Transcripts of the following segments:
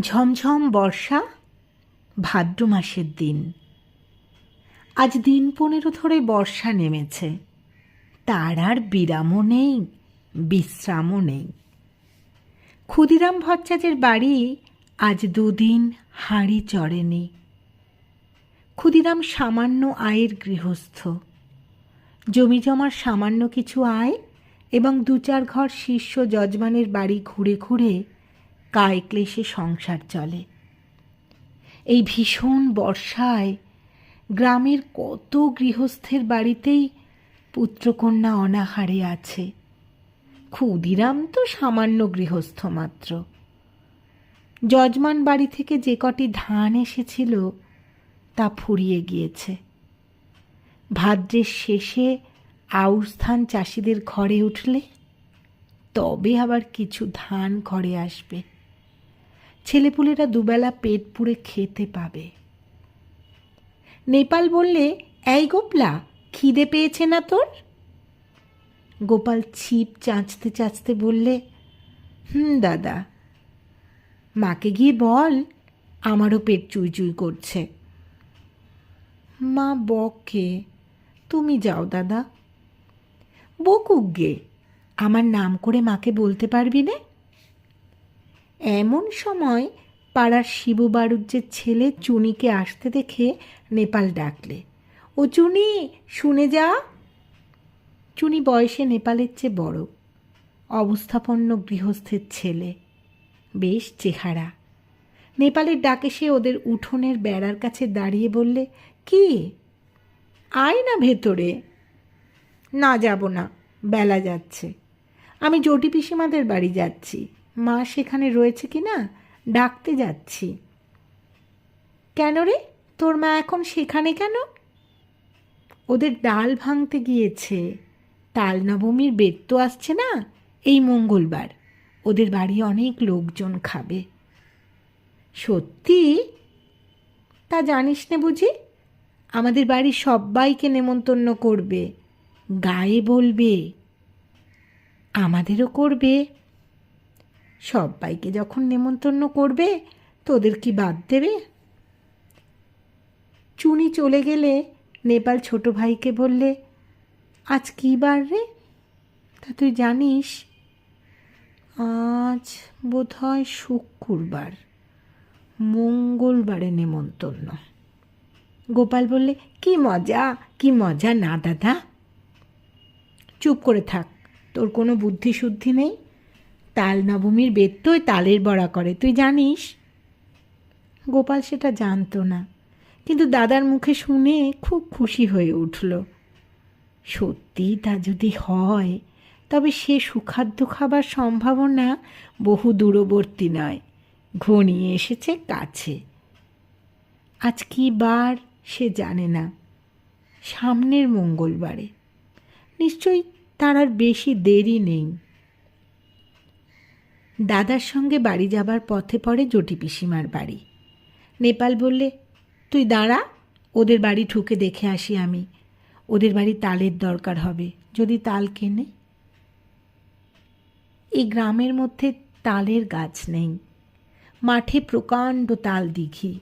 ঝমঝম বর্ষা, ভাদ্র মাসের দিন। আজ দিন পনেরো ধরে বর্ষা নেমেছে। তার আর বিরামও নেই, বিশ্রামও নেই। ক্ষুদিরাম ভট্টাচার্যের বাড়ি আজ দুদিন হাঁড়ি চড়েনি। ক্ষুদিরাম সামান্য আয়ের গৃহস্থ। জমি জমার সামান্য কিছু আয় এবং দু চার ঘর শিষ্য যজমানের বাড়ি ঘুরে ঘুরে কায় ক্লেশে সংসার চলে। এই ভীষণ বর্ষায় গ্রামের কত গৃহস্থের বাড়িতেই পুত্রকন্যা অনাহারে আছে। ক্ষুদিরাম তো সামান্য গৃহস্থ মাত্র। যজমান বাড়ি থেকে যে কটি ধান এসেছিল তা ফুরিয়ে গিয়েছে। ভাদ্রের শেষে আউশ ধান চাষিদের ঘরে উঠলে তবে আবার কিছু ধান ঘরে আসবে। ছেলেপুলেরা দুবেলা পেট পুড়ে খেতে পাবে। নেপাল বললে, এই গোপলা, খিদে পেয়েছে না তোর? গোপাল ছিপ চাঁচতে চাঁচতে বললে, হুম, দাদা। মাকে গিয়ে বল, আমারও পেট চুই চুই করছে। মা বকে, তুমি যাও, দাদা। বকুক গে, আমার নাম করে মাকে বলতে পারবি না? এমন সময় পাড়ার শিবু বাড়ুজ্যের ছেলে চুনিকে আসতে দেখে নেপাল ডাকলে, ও চুনি, শুনে যা। চুনি বয়সে নেপালের চেয়ে বড়, অবস্থাপন্ন গৃহস্থের ছেলে, বেশ চেহারা। নেপালের ডাকে সে ওদের উঠোনের বেড়ার কাছে দাঁড়িয়ে বললে, কি? আয় না ভেতরে। না যাব না, বেলা যাচ্ছে। আমি জটি পিসিমাদের বাড়ি যাচ্ছি। মা সেখানে রয়েছে কি না ডাকতে যাচ্ছি। কেন রে? তোর মা এখন সেখানে কেন? ওদের ডাল ভাঙতে গিয়েছে। তাল নবমীর বেদ তো আসছে না? এই মঙ্গলবার। ওদের বাড়ি অনেক লোকজন খাবে। সত্যি? তা জানিস না বুঝি? আমাদের বাড়ির সবাইকে নেমন্তন্ন করবে। গায়ে বলবে। আমাদেরও করবে। সবাইকে যখন নেমন্তন্ন করবে, তোদের কি বাদ দেবে? চুনি চলে গেলে নেপাল ছোট ভাইকে বললে, আজ কী বার রে? তা তুই জানিস, আজ বোধ হয় শুক্রবার, মঙ্গলবারে নেমন্তন্ন। গোপাল বললে, কি মজা কি মজা না দাদা। চুপ করে থাক, তোর কোনো বুদ্ধি শুদ্ধি নেই। তাল নবমীর ওই তালের বড়া করে, তুই জানিস? গোপাল সেটা জানতো না, কিন্তু দাদার মুখে শুনে খুব খুশি হয়ে উঠল। সত্যি তা যদি হয়, তবে সে সুখাদ্য খাবার সম্ভাবনা বহু দূরবর্তী নয়, ঘনিয়ে এসেছে কাছে। আজ কি বার সে জানে না, সামনের মঙ্গলবারে। নিশ্চয়ই তার আর বেশি দেরি নেই। দাদার সঙ্গে বাড়ি যাবার পথে পড়ে জটি পিসিমার বাড়ি। নেপাল বললে, তুই দাঁড়া, ওদের বাড়ি ঠুকে দেখে আসি আমি। ওদের বাড়ি তালের দরকার হবে, যদি তাল কেনে। এই গ্রামের মধ্যে তালের গাছ নেই। মাঠে প্রকাণ্ড তাল দিঘি।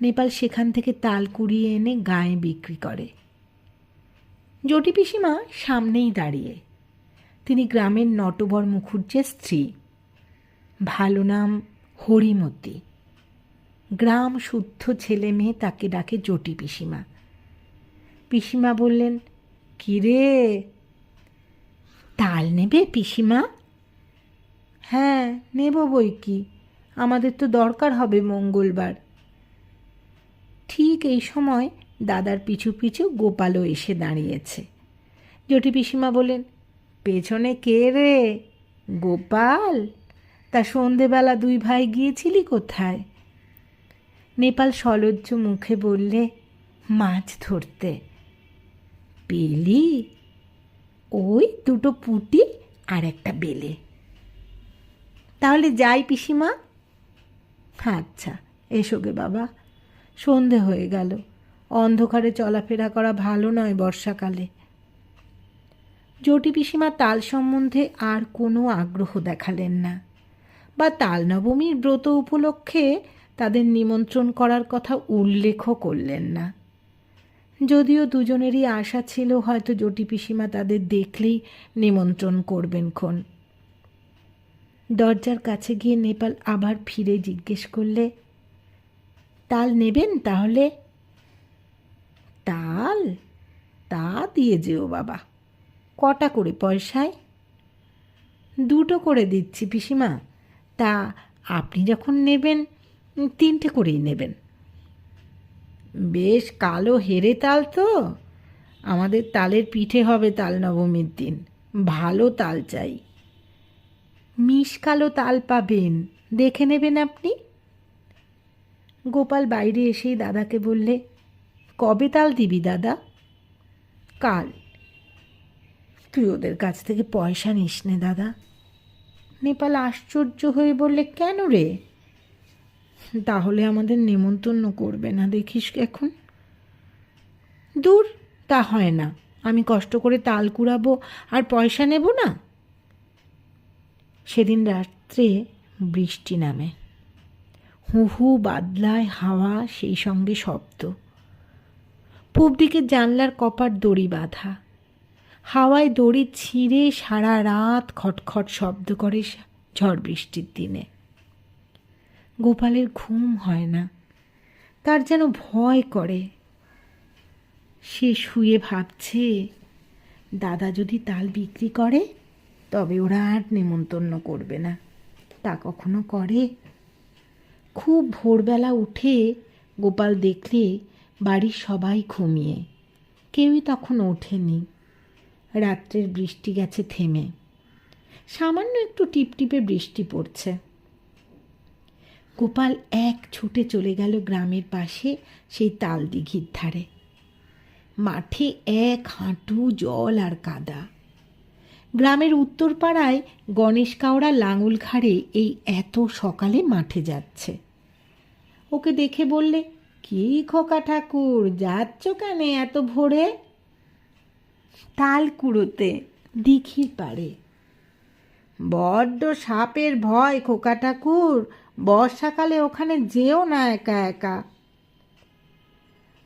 নেপাল সেখান থেকে তাল কুড়িয়ে এনে গায়ে বিক্রি করে। জটি পিসিমা সামনেই দাঁড়িয়ে। তিনি গ্রামের নটবর মুখুজ্জের স্ত্রী। ভালো নাম হরিমতি। গ্রাম শুদ্ধ ছেলে মেয়ে তাকে ডাকে জটি পিসিমা। পিসিমা বললেন, কিরে? তাল নেবে পিসিমা? হ্যাঁ নেব বই কি। আমাদের তো দরকার হবে মঙ্গলবার। ঠিক এই সময় দাদার পিছু পিছু গোপালও এসে দাঁড়িয়েছে। জটি পিসিমা বলেন পেছনে কে রে? গোপাল? তা সন্ধেবেলা দুই ভাই গিয়েছিলি কোথায়? নেপাল সলজ্জ মুখে বললে, মাছ ধরতে। পেলি? ওই দুটো পুটি আর একটা বেলে। তাহলে যাই পিসিমা। আচ্ছা এসো গে বাবা। সন্ধে হয়ে গেল। অন্ধকারে চলাফেরা করা ভালো নয় বর্ষাকালে। জটি পিসিমা তাল সম্বন্ধে আর কোনো আগ্রহ দেখালেন না। বা তালনবমীর ব্রত উপলক্ষে তাদের নিমন্ত্রণ করার কথা উল্লেখও করলেন না। যদিও দুজনেরই আশা ছিল হয়তো জটি পিসিমা তাদের দেখলেই নিমন্ত্রণ করবেন খন। দরজার কাছে গিয়ে নেপাল আবার ফিরে জিজ্ঞেস করলে, তাল নেবেন তাহলে? তাল? তা দিয়ে যেও বাবা। কটা করে পয়সায়? দুটো করে দিচ্ছি পিসিমা। তা আপনি যখন নেবেন তিনটে করেই নেবেন। বেশ কালো হেরে তাল তো। আমাদের তালের পিঠে হবে তাল নবমীর দিন। ভালো তাল চাই। মিশ কালো তাল পাবেন, দেখে নেবেন আপনি। গোপাল বাইরে এসেই দাদাকে বললে, কবে তাল দিবি দাদা? কাল। তুই ওদের কাছ থেকে পয়সা নিস নে দাদা। নেপাল আশ্চর্য হয়ে বললে, কেন রে? তাহলে আমাদের নেমন্তন্ন করবে না, দেখিস এখন। দূর, তা হয় না। আমি কষ্ট করে তাল কুড়াবো আর পয়সা নেব না? সেদিন রাত্রে বৃষ্টি নামে। হু হু বাদলায় হাওয়া, সেই সঙ্গে শব্দ। পূব দিকের জানলার কপাট দড়ি বাঁধা। হাওয়ায় দড়ি ছিঁড়ে সারা রাত খটখট শব্দ করে ঝড় বৃষ্টির দিনে। গোপালের ঘুম হয় না। তার যেন ভয় করে। সে শুয়ে ভাবছে, দাদা যদি তাল বিক্রি করে, তবে ওরা আর নেমন্তন্ন করবে না। তা কখনো করে? খুব ভোরবেলা উঠে গোপাল দেখলে বাড়ির সবাই ঘুমিয়ে। কেউই তখন ওঠেনি। রাত্রের বৃষ্টি গেছে থেমে। সামান্য একটু টিপটিপে বৃষ্টি পড়ছে। গোপাল এক ছুটে চলে গেল গ্রামের পাশে সেই তাল দিঘির ধারে। মাঠে এক হাঁটু জল আর কাদা। গ্রামের উত্তর পাড়ায় গণেশ কাওড়া লাঙল ঘাড়ে এই এত সকালে মাঠে যাচ্ছে। ওকে দেখে বললে, কি খোকা ঠাকুর, যাচ্ছ কেন এত ভোরে? তাল কুড়োতে দিঘির পাড়ে। বড্ড সাপের ভয় খোকা ঠাকুর, বর্ষাকালে ওখানে যেও না একা একা।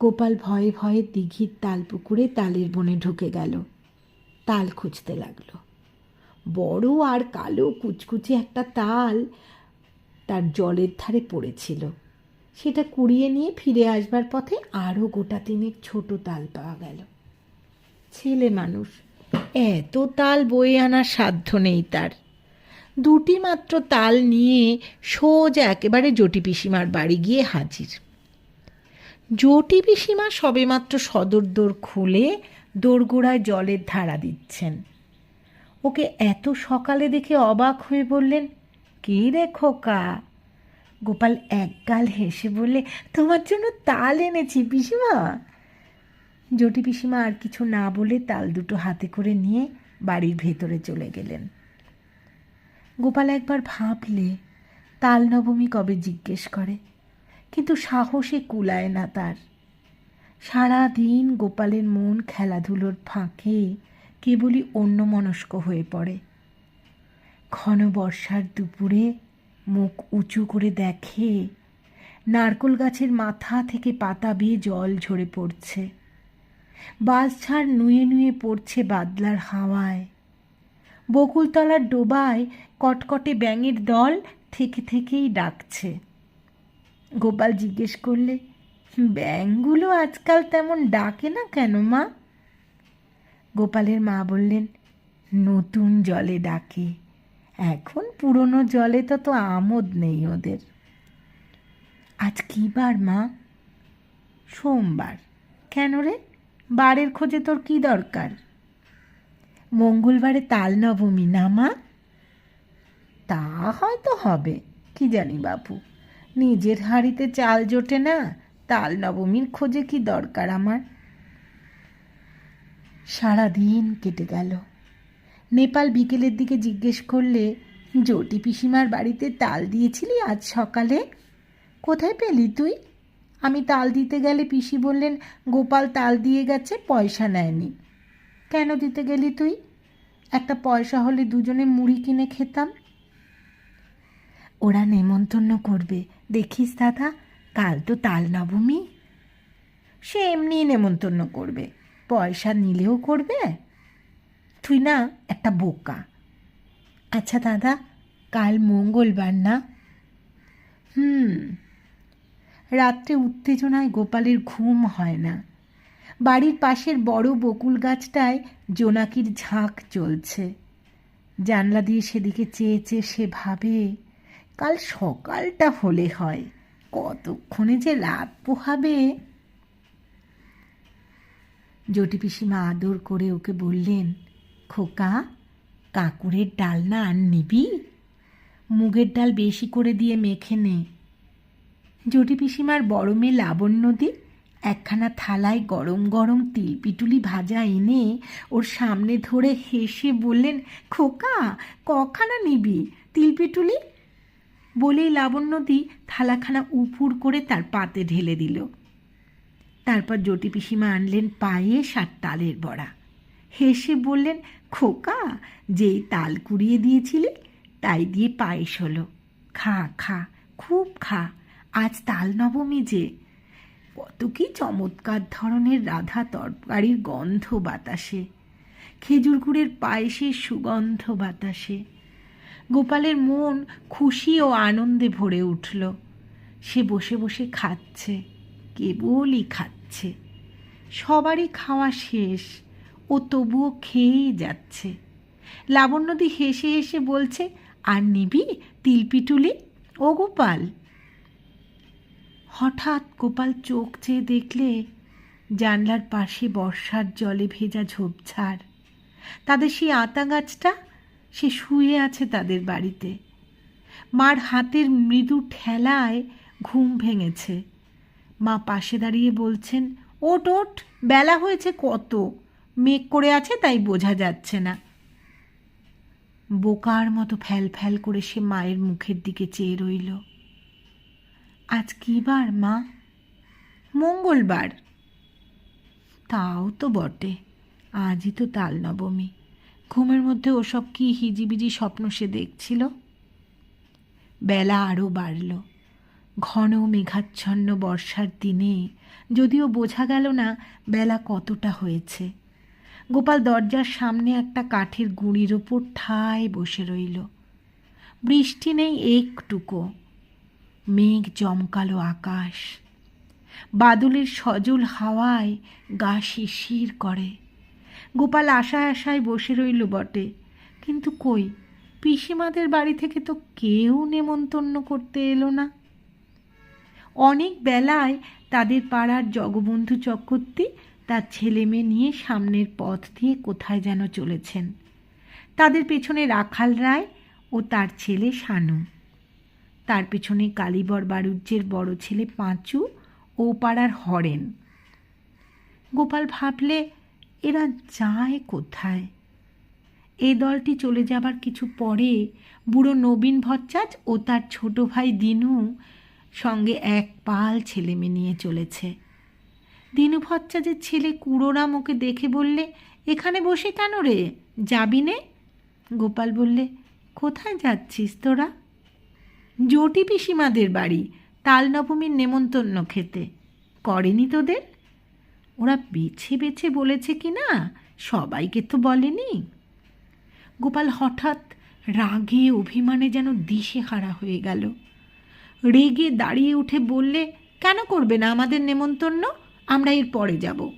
গোপাল ভয়ে ভয়ে দিঘির তাল পুকুরে তালের বনে ঢুকে গেল। তাল খুঁজতে লাগল। বড় আর কালো কুচকুচে একটা তাল তার জলের ধারে পড়েছিল। সেটা কুড়িয়ে নিয়ে ফিরে আসবার পথে আরও গোটা তিনেক ছোট তাল পাওয়া গেল। ছেলে মানুষ। এত তাল বয়ে আনার সাধ্য নেই তার। দুটি মাত্র তাল নিয়ে সোজা একেবারে জটি পিসিমার বাড়ি গিয়ে হাজির। জটি পিসিমা সবেমাত্র সদর দোর খুলে দোরগোড়ায় জলের ধারা দিচ্ছেন। ওকে এত সকালে দেখে অবাক হয়ে বললেন, কে রে খোকা? গোপাল একগাল হেসে বললে, তোমার জন্য তাল এনেছি পিসিমা। জটি পিসিমা আর কিছু না বলে তাল দুটো হাতে করে নিয়ে বাড়ির ভেতরে চলে গেলেন। গোপাল একবার ভাবলে তাল নবমী কবে জিজ্ঞেস করে, কিন্তু সাহসে কুলায় না তার। সারা দিন গোপালের মন খেলাধুলোর ফাঁকে কেবলই অন্যমনস্ক হয়ে পড়ে। ঘন বর্ষার দুপুরে মুখ উঁচু করে দেখে নারকোল গাছের মাথা থেকে পাতা বেয়ে জল ঝরে পড়ছে। বাঁশঝাড় নুয়ে নুয়ে পড়ছে বাদলার হাওয়ায়। বকুলতলার ডোবায় কটকটে ব্যাঙের দল থেকে থেকেই ডাকছে। গোপাল জিজ্ঞেস করলে, ব্যাঙগুলো আজকাল তেমন ডাকে না কেন, মা? গোপালের মা বললেন, নতুন জলে ডাকে। এখন পুরনো জলে তো তো আমোদ নেই ওদের। আজ কী বার, মা? সোমবার। কেন রে? বারের খোঁজে তোর কি দরকার? মঙ্গলবারে তাল নবমী না, মা? তা হয়তো হবে, কি জানি বাপু। নিজের হাঁড়িতে চাল জোটে না, তাল নবমীর খোঁজে কি দরকার আমার? সারা দিন কেটে গেল। নেপাল বিকেলের দিকে জিজ্ঞেস করলে জটি পিসিমার বাড়িতে তাল দিয়েছিলি আজ সকালে? কোথায় পেলি তুই? আমি তাল দিতে গেলে পিসি বললেন, গোপাল তাল দিয়ে গেছে, পয়সা নেয়নি। কেন দিতে গেলি তুই? একটা পয়সা হলে দুজনে মুড়ি কিনে খেতাম। ওরা নেমন্তন্ন করবে। দেখিস দাদা, কাল তো তাল নবমী। সে এমনি নেমন্তন্ন করবে। পয়সা নিলেও করবে? তুই না, একটা বোকা। আচ্ছা দাদা, কাল মঙ্গলবার না? হুম রাত্রে উত্তেজনায় গোপালের ঘুম হয় না। বাড়ির পাশের বড় বকুল গাছটায় জোনাকির ঝাঁক চলছে। জানলা দিয়ে সেদিকে চেয়ে চেয়ে সে ভাবে, কাল সকালটা হলে হয়, কতক্ষণে যে রাত পোহাবে? জটি পিসিমা আদর করে ওকে বললেন, খোকা, কাকুরের ডাল না আর নিবি? মুগের ডাল বেশি করে দিয়ে মেখে নে। জটি পিসিমার বড় মেয়ে লাবণ্যদি একখানা থালায় গরম গরম তিল পিটুলি ভাজা এনে ওর সামনে ধরে হেসে বললেন, খোকা, কখানা নিবি তিল পিটুলি? বলেই লাবণ্যদি থালাখানা উপুর করে তার পাতে ঢেলে দিল। তারপর জটি পিসিমা আনলেন পায়েস আর তালের বড়া। হেসে বললেন, খোকা, যেই তাল কুড়িয়ে দিয়েছিলি, তাই দিয়ে পায়েস হলো। খা খা, খুব খা। আজ তাল নবমী যে। কত কি চমৎকার ধরনের রাধা তরকারির গন্ধ বাতাসে। খেজুর গুড়ের পায়েসের সুগন্ধ বাতাসে। গোপালের মন খুশি ও আনন্দে ভরে উঠল। সে বসে বসে খাচ্ছে, কেবলই খাচ্ছে। সবারই খাওয়া শেষ ও তবুও খেয়েই যাচ্ছে। লাবণ্যদি হেসে হেসে বলছে, আর নিবি তিলপিটুলি ও গোপাল। হঠাৎ গোপাল চোখ চেয়ে দেখলে জানলার পাশে বর্ষার জলে ভেজা ঝোপঝাড়। তাদের সেই আতা গাছটা সে শুয়ে আছে তাদের বাড়িতে। মার হাতের মৃদু ঠেলায় ঘুম ভেঙেছে। মা পাশে দাঁড়িয়ে বলছেন, ওট ওট, বেলা হয়েছে কত? মেঘ করে আছে তাই বোঝা যাচ্ছে না। বোকার মতো ফ্যাল ফ্যাল করে সে মায়ের মুখের দিকে চেয়ে রইল। আজ কি বার মা। মঙ্গলবার। তাও তো বটে। আজই তো তাল নবমী। ঘুমের মধ্যে ওসব কি হিজিবিজি স্বপ্ন সে দেখছিল? বেলা আরও বাড়ল। ঘন মেঘাচ্ছন্ন বর্ষার দিনে যদিও বোঝা গেল না বেলা কতটা হয়েছে। গোপাল দরজার সামনে একটা কাঠের গুঁড়ির ওপর ঠায় বসে রইল। বৃষ্টি নেই একটুকো। মেঘ জমকালো আকাশ। বাদলের সজল হাওয়ায় গা শিশির করে। গোপাল আশায় আশায় বসে রইল বটে। কিন্তু কই, পিসিমাদের বাড়ি থেকে তো কেউ নেমন্তন্ন করতে এলো না। অনেক বেলায় তাদের পাড়ার জগবন্ধু চক্রবর্তী তার ছেলে মেয়ে নিয়ে সামনের পথ দিয়ে কোথায় যেন চলেছেন। তাদের পেছনে রাখাল রায় ও তার ছেলে শানু। তার পেছনে কালীবর বাড়ুজ্যের বড় ছেলে পাঁচু ও পাড়ার হরেন। গোপাল ভাবলে, এরা যায় কোথায়? এই দলটি চলে যাবার কিছু পরে বুড়ো নবীন ভট্টাচ ও তার ছোট ভাই দিনু সঙ্গে এক পাল ছেলে মেয়ে নিয়ে চলেছে। দিনু ভট্টাচের ছেলে কুড়োরাম ওকে দেখে বললে, এখানে বসে কেন রে? যাবি নে? গোপাল বললে, কোথায় যাচ্ছিস তোরা? জটি পিসিমাদের বাড়ি তাল নবমীর নেমন্তন্ন খেতে। করেনি তোদের? ওরা বেছে বেছে বলেছে কি না? সবাইকে তো বলেনি। গোপাল হঠাৎ রাগে অভিমানে যেন দিশে হারা হয়ে গেল। রেগে দাঁড়িয়ে উঠে বললে, কেন করবে না আমাদের নেমন্তন্ন? আমরা এর পরে যাব।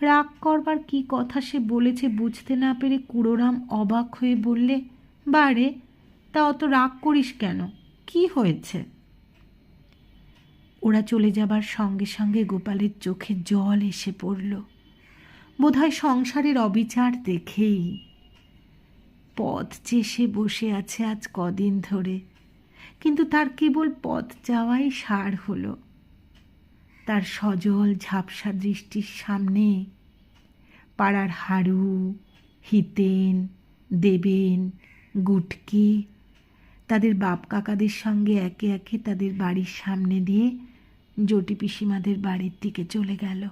রাগ করবার কি কথা সে বলেছে বুঝতে না পেরে কুড়োরাম অবাক হয়ে বললে, বারে তা অত রাগ করিস কেন? কি হয়েছে? ওরা চলে যাবার সঙ্গে সঙ্গে গোপালের চোখে জল এসে পড়ল। বোধহয় সংসারের অবিচার দেখেই। পথ চেষে বসে আছে আজ কদিন ধরে, কিন্তু তার কেবল পথ যাওয়াই সার হলো। তার সজল ঝাপসা দৃষ্টির সামনে পাড়ার হাড়ু, হিতেন, দেবেন, গুটকি তাদের বাপ কাকাদের সঙ্গে একে একে তাদের বাড়ির সামনে দিয়ে জটি পিসিমাদের বাড়ির দিকে চলে গেল।